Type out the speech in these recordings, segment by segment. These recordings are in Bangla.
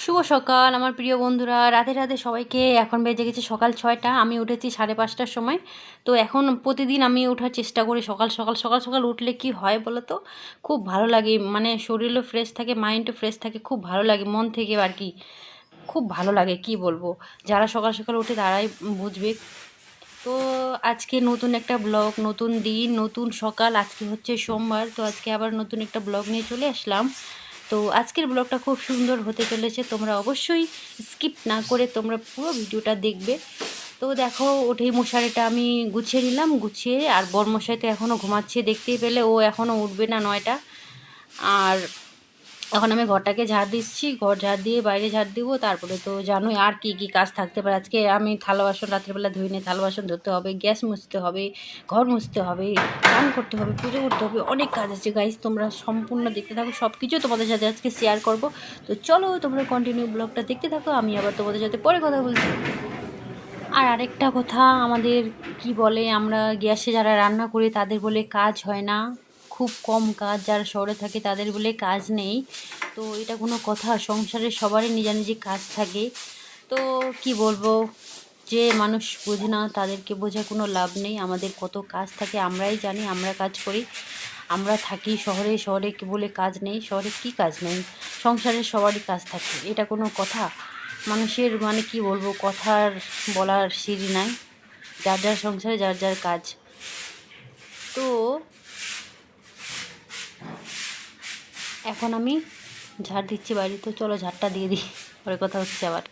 শুভ সকাল, আমার প্রিয় বন্ধুরা। রাতে রাতে সবাইকে। এখন বেজে গেছে সকাল ছয়টা, আমি উঠেছি সাড়ে পাঁচটার সময়। তো এখন প্রতিদিন আমি ওঠার চেষ্টা করি সকাল সকাল সকাল সকাল উঠলে কি হয় বলো তো? খুব ভালো লাগে। মানে শরীরও ফ্রেশ থাকে মাইন্ডও ফ্রেশ থাকে, খুব ভালো লাগে মন থেকে আর কি। খুব ভালো লাগে, কি বলব? যারা সকাল সকাল উঠে তারাই বুঝবে। তো আজকে নতুন একটা ব্লগ নতুন দিন, নতুন সকাল। আজকে হচ্ছে সোমবার, তো আজকে আবার নতুন একটা ব্লগ নিয়ে চলে আসলাম। তো আজকের ব্লগটা খুব সুন্দর হতে চলেছে। তোমরা অবশ্যই স্কিপ না করে তোমরা পুরো ভিডিওটা দেখবে। তো দেখো, ওঠেই মশারিটা আমি গুছিয়ে নিলাম। গুছিয়ে আর বরমশাই তো এখনও ঘুমাচ্ছে, দেখতেই পেলে ও এখনও উঠবে না নয়টা। আর এখন আমি ঘরটাকে ঝাড় দিচ্ছি, ঘর ঝাড় দিয়ে বাইরে ঝাড় দিব, তারপরে তো জানোই আর কি কি কাজ থাকতে পারে। আজকে আমি থালা বাসন রাত্রেবেলা ধুই নিই থালা বাসন ধরতে হবে, গ্যাস মুছতে হবে, ঘর মুছতে হবে, স্নান করতে হবে, পুজো করতে হবে, অনেক কাজ আছে। গাইজ তোমরা সম্পূর্ণ দেখতে থাকো সব কিছু তোমাদের সাথে আজকে শেয়ার করব। তো চলো তোমরা কন্টিনিউ ব্লগটা দেখতে থাকো, আমি আবার তোমাদের সাথে পরে কথা বলছি। আর আরেকটা কথা, আমাদের কি বলে, আমরা গ্যাসে যারা রান্না করি তাদের বলে কাজ হয় না। খুব কম কাজ যারা শহরে থাকে তাদের বলে কাজ নেই। তো এটা কোনো কথা সংসারের সবারই নিজা নিজে কাজ থাকে। তো কি বলব, যে মানুষ বোঝে না, তাদেরকে বোঝা কোনো লাভ নেই। আমাদের কত কাজ থাকে, আমরাই জানি, আমরা কাজ করি। আমরা থাকি শহরে শহরে বলে কাজ নেই, শহরে কি কাজ নেই? সংসারের সবারই কাজ থাকে, এটা কোনো কথা? মানুষের মানে কি বলব, কথার বলার সিঁড়ি নাই। যার যার সংসারে, যার যার কাজ। তো এখন আমি ঝাড় দিচ্ছি বাড়ি তো চলো ঝাড়টা দিয়ে দিই। পরে কথা হচ্ছে আবার।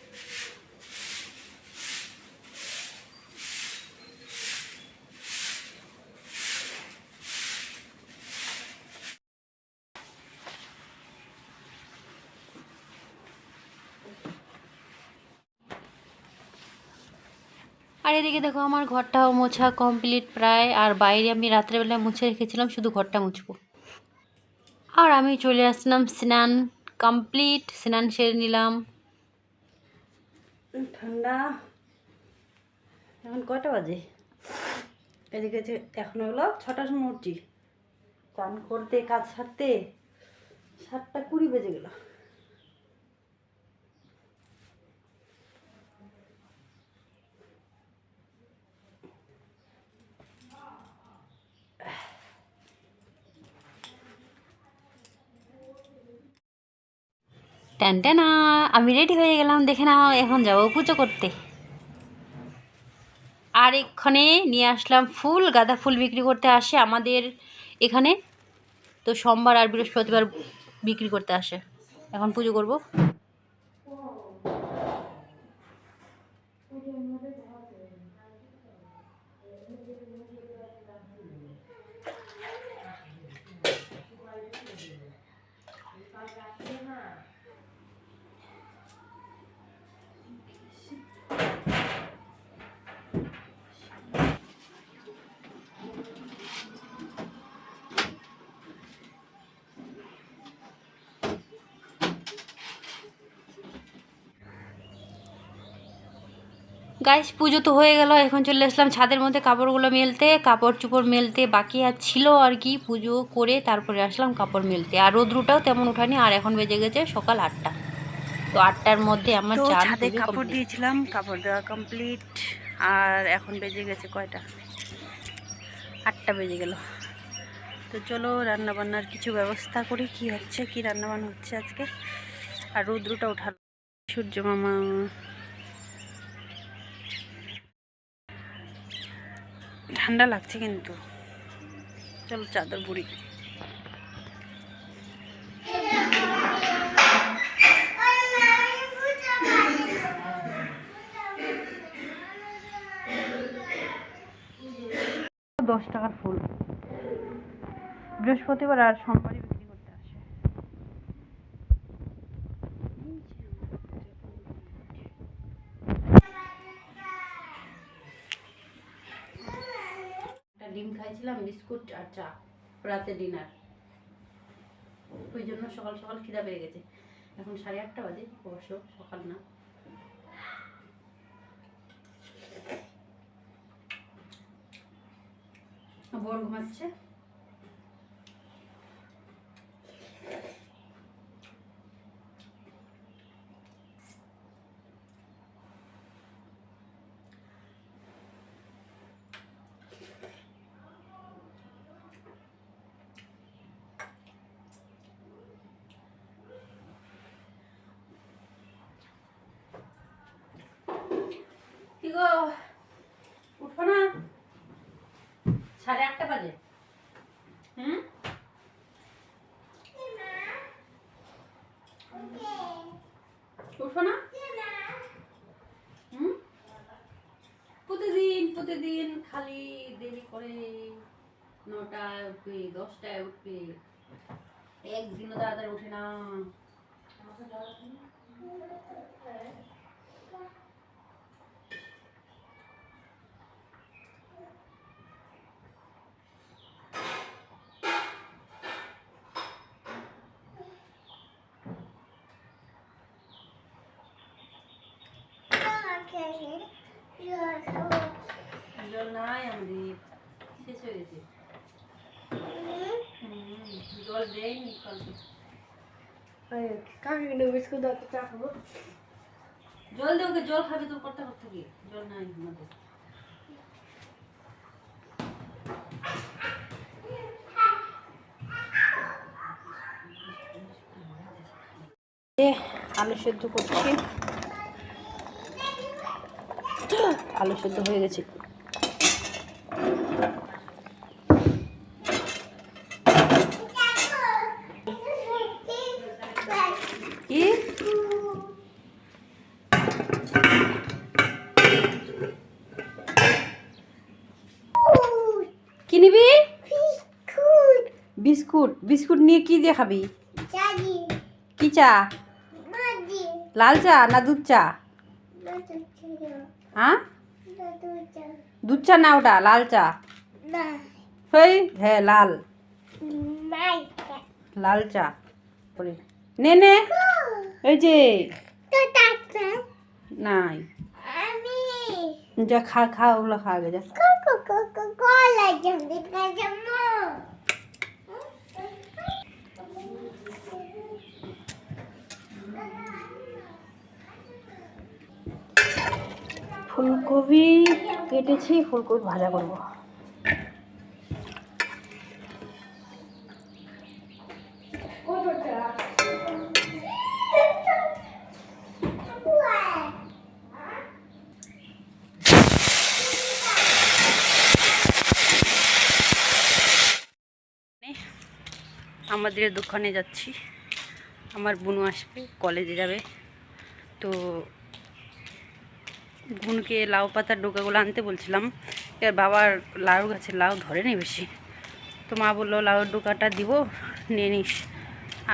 আর এদিকে দেখো, আমার ঘরটাও মোছা কমপ্লিট প্রায়। আর বাইরে আমি রাত্রেবেলায় মুছে রেখেছিলাম, শুধু ঘরটা মুছবো। আর আমি চলে আসলাম স্নান কমপ্লিট, স্নান সেরে নিলাম। ঠান্ডা। এখন কটা বাজে? এদিকে এখন হলো ছটার সময় উঠছি। চান করতে, কাজ সারতে, সাতটা কুড়ি বেজে গেল। টানটানা আমি রেডি হয়ে গেলাম, দেখে নাও, এখন যাব পুজো করতে। আর এক্ষণে নিয়ে আসলাম ফুল, গাঁদা ফুল বিক্রি করতে আসে আমাদের এখানে। তো সোমবার আর বৃহস্পতিবার বিক্রি করতে আসে। এখন পুজো করব। গাইস পুজো তো হয়ে গেল এখন চলে আসলাম ছাদের মধ্যে কাপড়গুলো মেলতে। কাপড় চোপড় মেলতে বাকি আর ছিল আর কি পুজো করে তারপরে আসলাম কাপড় মেলতে। আর রোদ্রুটাও তেমন উঠানি আর এখন বেজে গেছে সকাল আটটা। তো আটটার মধ্যে আমার ছাদে কাপড় দিয়েছিলাম কাপড় দেওয়া কমপ্লিট আর এখন বেজে গেছে কয়টা? আটটা বেজে গেল। তো চলো রান্নাবান্নার কিছু ব্যবস্থা করি কি হচ্ছে কি রান্নাবান্না হচ্ছে আজকে? আর রৌদ্রটা উঠালো সূর্য মামা ঠান্ডা লাগছে কিন্তু। চলো চাদর বুড়ি। দশ টাকার ফুল। বৃহস্পতিবার আর সোমবারই বিক্রি করতে আসে একটা ডিম খাইছিলাম বিস্কুট আর চা রাতে ডিনার। ওই জন্য সকাল সকাল খিদা পেয়ে গেছে। এখন সাড়ে আটটা বাজে, অবশ্য সকাল না। বড় ঘুমাচ্ছে উঠবো না হুম? প্রতিদিন প্রতিদিন খালি দেরি করে নটায় উঠবে দশটায় উঠবে। একদিনও তাড়াতাড়ি ওঠে না। জল নাই আমাদের শেষ হয়ে গেছে। জল দে ওকে জল খাবে তোর করতে জল নাই আলু সেদ্ধ করছি। আলু সেদ্ধ হয়ে গেছে কি কি নিবি বিস্কুট নিয়ে কি দিয়ে খাবি? কি চা? লাল চা না দুধ চা? হ্যাঁ দুধ চা না ওটা লাল চা? হই হ্যাঁ লাল। লাল চা। করে নে নে। এই যে। নাই। যা খা খা ওগুলো খা আগে যা। ফুলকপি কেটেছি ফুলকপি ভাজা করব। আমাদের দোকানে যাচ্ছি। আমার বুনু আসবে কলেজে যাবে। তো বুনকে লাউ পাতার ডোকাগুলো আনতে বলছিলাম। এর বাবার লাউ গাছে লাউ ধরে নেই বেশি। তো মা বলল লাউর ডোকাটা দিব নিয়ে নিস।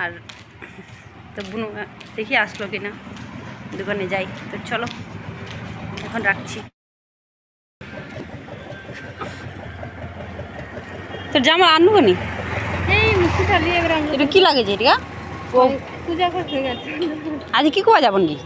আর তো বুনু দেখি আসলো কি না দোকানে যাই। তো চলো এখন রাখছি। তোর জামা আনব নি এই মিষ্টিটা নিয়ে এবার আমরা এটা কি লাগে যে এটা? ও পূজা করতে গেছে। আজ কি কোয়া যাবন কি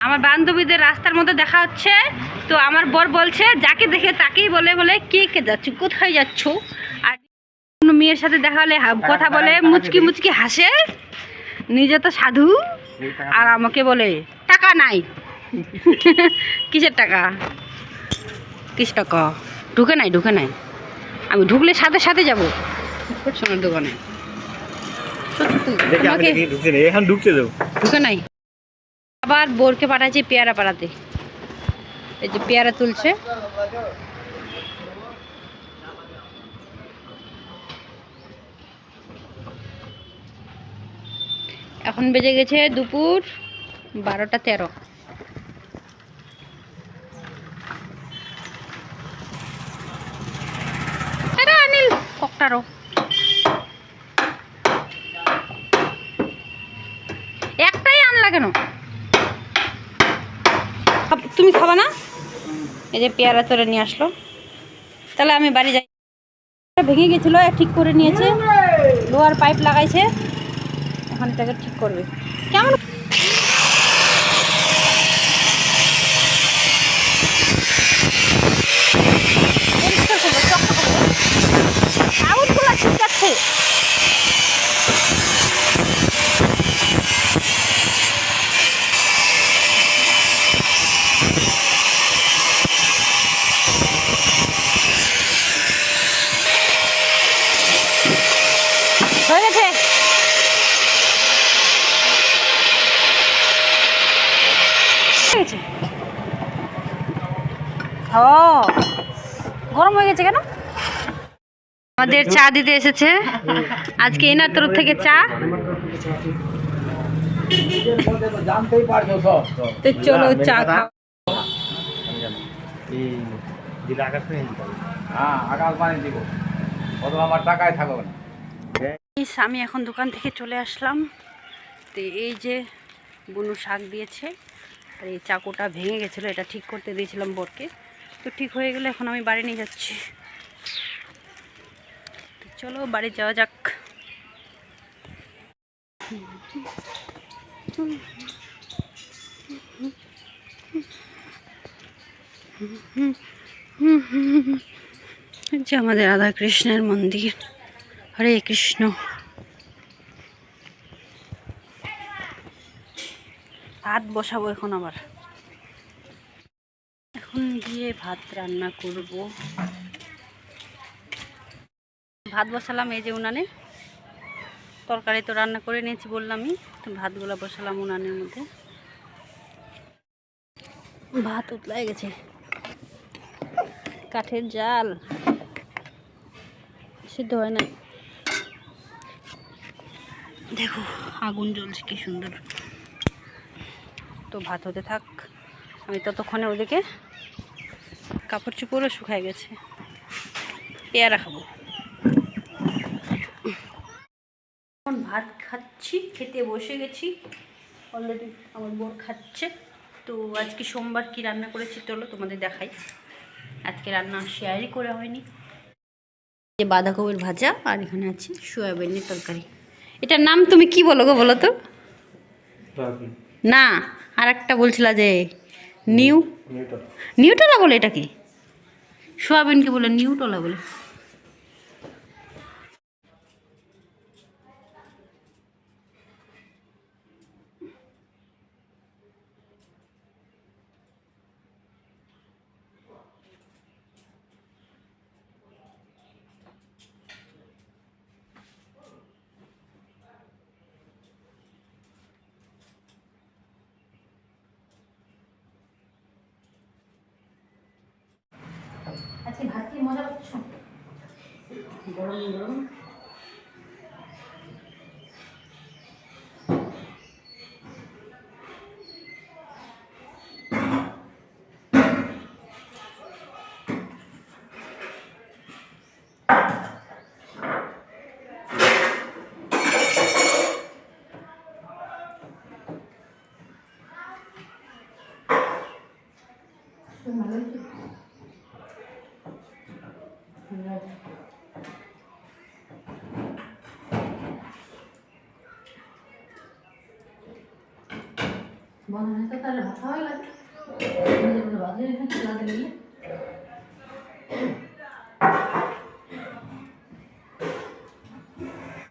আমার বান্ধবীদের রাস্তার মধ্যে দেখা হচ্ছে। তো আমার বর বলছে যাকে দেখে তাকেই বলে বলে কে কে যাচ্ছ? কোথায় যাচ্ছ? আর কোনো মেয়ের সাথে দেখা হলে কথা বলে মুচকি মুচকি হাসে। নিজে তো সাধু। আর আমাকে বলে টাকা নাই। কিসের টাকা? কিস টাকা? ঢুকে নাই ঢুকে নাই। আমি ঢুকলে সাথে সাথে যাব। সোনার দোকানে। ঢুকে নাই। আবার বোরকে পাঠাচ্ছি পেয়ারা পাড়াতে এই যে পেয়ারা তুলছে। এখন বেজে গেছে দুপুর বারোটা তেরো। একটাই আনলা কেন? তুমি খাবা না? এই যে পেয়ারা তোরে নিয়ে আসলো। তাহলে আমি বাড়ি যাই। ভেঙে গেছিল ঠিক করে নিয়েছে। লোহার পাইপ লাগাইছে। এখন এটাকে ঠিক করবে। কেমন পরিষ্কার করবে, চকচক করবে। আউটগুলো ঠিক আছে গেছে ও গরম হয়ে গেছে কেন? আমাদের চা দিতে এসেছে। আজকে এনার তরফ থেকে চা। তো চলো চা খাও। হ্যাঁ আমি এখন দোকান থেকে চলে আসলাম। তো এই যে বুনু শাক দিয়েছে আর এই চাকুটা ভেঙে গেছিল এটা ঠিক করতে দিয়েছিলাম বরকে। তো ঠিক হয়ে গেলে এখন আমি বাড়ি নিয়ে যাচ্ছি। চলো বাড়ি যাওয়া যাক। যে আমাদের রাধা কৃষ্ণের মন্দির। হরে কৃষ্ণ। হাত বসাবো এখন আবার। ভাত রান্না করব। ভাত বসালাম এই যে উনানে। তরকারি তো রান্না করে নিয়েছি বললামই, তো ভাতগুলো বসালাম উনানের মধ্যে। ভাত উতলাই গেছে। কাঠের জাল। সিদ্ধ হয় না দেখো, আগুন জ্বলছে কি সুন্দর। তো ভাত হতে থাক, আমি ততক্ষণে ওদিকে কাপড় চুপড়ও শুকায় গেছে। পেয়ারা খাব। এখন ভাত খাচ্ছি খেতে বসে গেছি। অলরেডি আমার বোর খাচ্ছে। তো আজকে সোমবার কি রান্না করেছি চলো তোমাদের দেখাই। আজকে রান্না শেয়ারই করে হয়নি। যে বাঁধাকপির ভাজা আর এখানে আছে সয়াবিনের তরকারি। এটার নাম তুমি কি বলো গো বলো তো? না আর একটা বলছিলা যে নিউ নিউটলা বলে এটা কি সোয়াবিনকে বলে নিউটলা বলে। আজকে ভাত কি মজা পাচ্ছ? গরম গরম ভালো হয়েছে বন্ধ তো তাহলে ভাষা হয়ে লাগে বাদলে খেলা দিলে